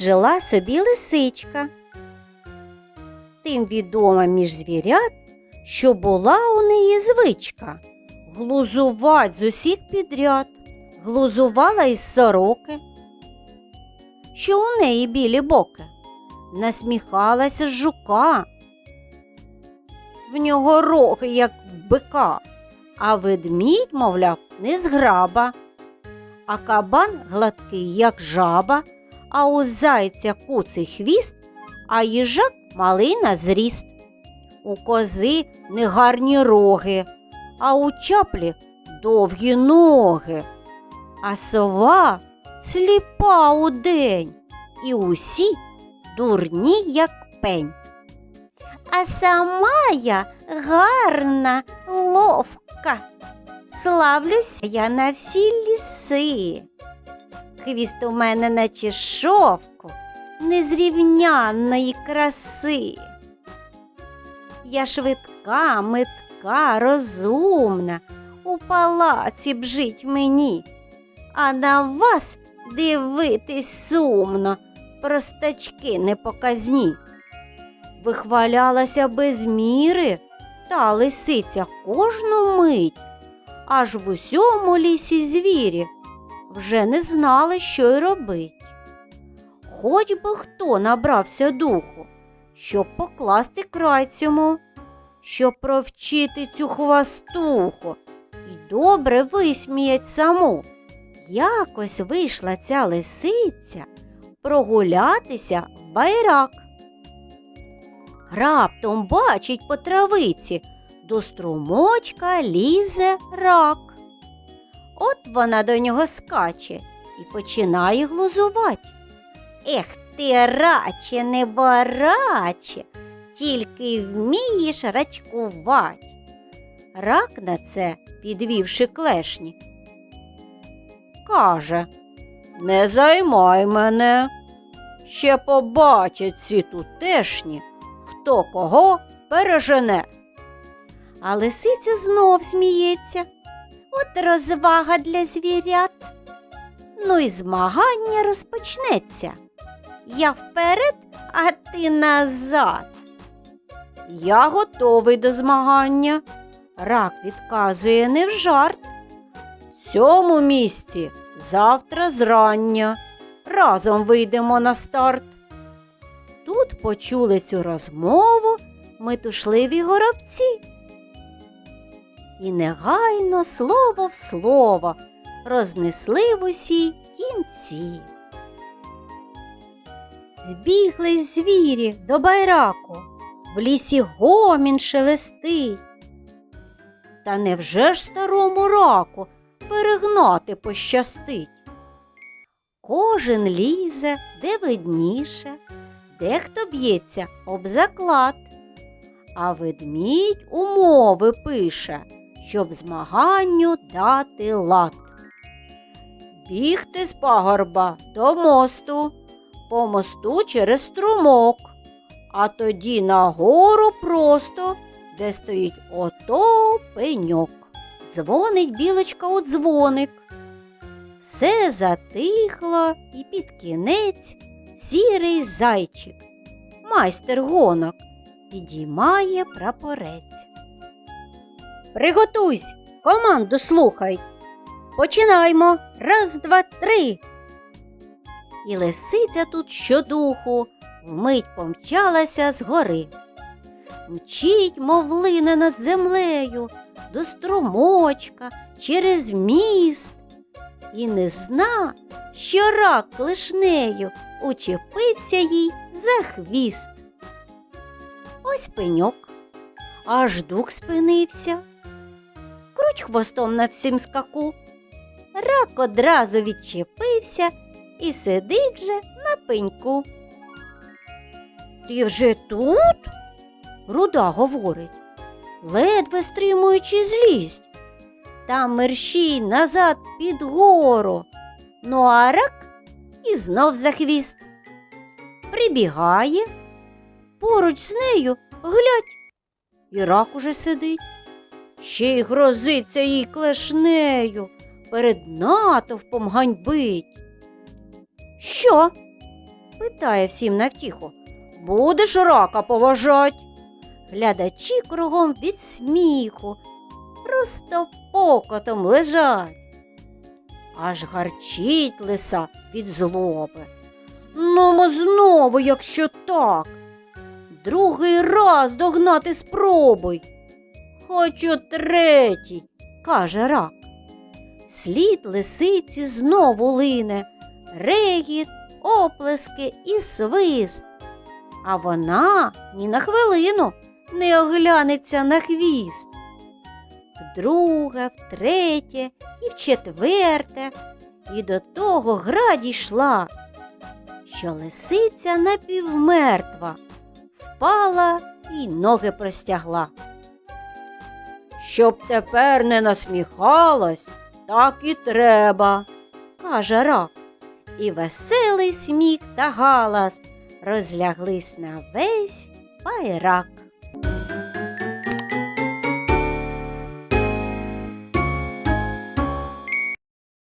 Жила собі лисичка. Тим відома між звірят, що була у неї звичка глузувать з усіх підряд, глузувала із сороки, що у неї білі боки, насміхалася з жука. В нього роги, як в бика, а ведмідь, мовляв, не зграба, а кабан гладкий, як жаба, а у зайця куций хвіст, а їжак малий на зріст. У кози негарні роги, а у чаплі довгі ноги, а сова сліпа удень, і усі дурні, як пень. А сама я гарна, ловка. Славлюся я на всі ліси. Хвіст у мене наче шовку, незрівнянної краси. Я швидка, метка, розумна, у палаці б жить мені, а на вас дивитись сумно, простачки непоказні. Вихвалялася без міри та лисиця кожну мить, аж в усьому лісі звірі вже не знали, що й робить. Хоч би хто набрався духу, щоб покласти край цьому, щоб провчити цю хвастуху і добре висміять саму. Якось вийшла ця лисиця прогулятися в байрак. Раптом бачить по травиці, до струмочка лізе рак. От вона до нього скаче і починає глузувати. Ех ти, раче, не бараче, тільки вмієш рачкувать. Рак на це, підвівши клешні, каже Не займай мене. Ще побачать ці тутешні, хто кого пережене. А лисиця знов сміється. От розвага для звірят. Ну і змагання розпочнеться. Я вперед, а ти назад. Я готовий до змагання. Рак відказує не в жарт. В цьому місці завтра зрання. Разом вийдемо на старт. Тут почули цю розмову метушливі горобці. І негайно слово в слово рознесли в усі кінці. Збіглись звірі до байраку, в лісі гомін шелестить. Та невже ж старому раку перегнати пощастить? Кожен лізе, де видніше, дехто б'ється об заклад, а ведмідь умови пише, щоб змаганню дати лад. Бігти з пагорба до мосту, по мосту через струмок, а тоді нагору просто, де стоїть ото пеньок. Дзвонить білочка у дзвоник. Все затихло і під кінець сірий зайчик, майстер гонок, підіймає прапорець. Приготуйсь, команду слухай. Починаймо. Раз, два, три. І лисиця тут щодуху вмить помчалася з гори. Мчить, мов лине над землею, до струмочка, через міст. І не зна, що рак клишнею учепився їй за хвіст. Ось пеньок, аж дух спинився. Круть хвостом на всім скаку. Рак одразу відчепився і сидить вже на пеньку. Ти вже тут? Руда говорить, ледве стримуючи злість. Та мерщій назад під гору. Ну а рак і знов за хвіст. Прибігає, поруч з нею глядь, і рак уже сидить. Ще й грозиться їй клешнею, перед натовпом ганьбить. Що? питає всім навтіху. Будеш рака поважать? Глядачі кругом від сміху, просто покотом лежать. Аж гарчить лиса від злоби. Ну, мо знову, якщо так. Другий раз догнати спробуй. Хочу третій, каже рак. Слід лисиці знову лине, регіт, оплески і свист. А вона ні на хвилину не оглянеться на хвіст. Вдруге, втретє і вчетверте, і до того гра дійшла, що лисиця напівмертва, впала і ноги простягла. Щоб тепер не насміхалась, так і треба, каже рак. І веселий сміх та галас розляглись на весь байрак.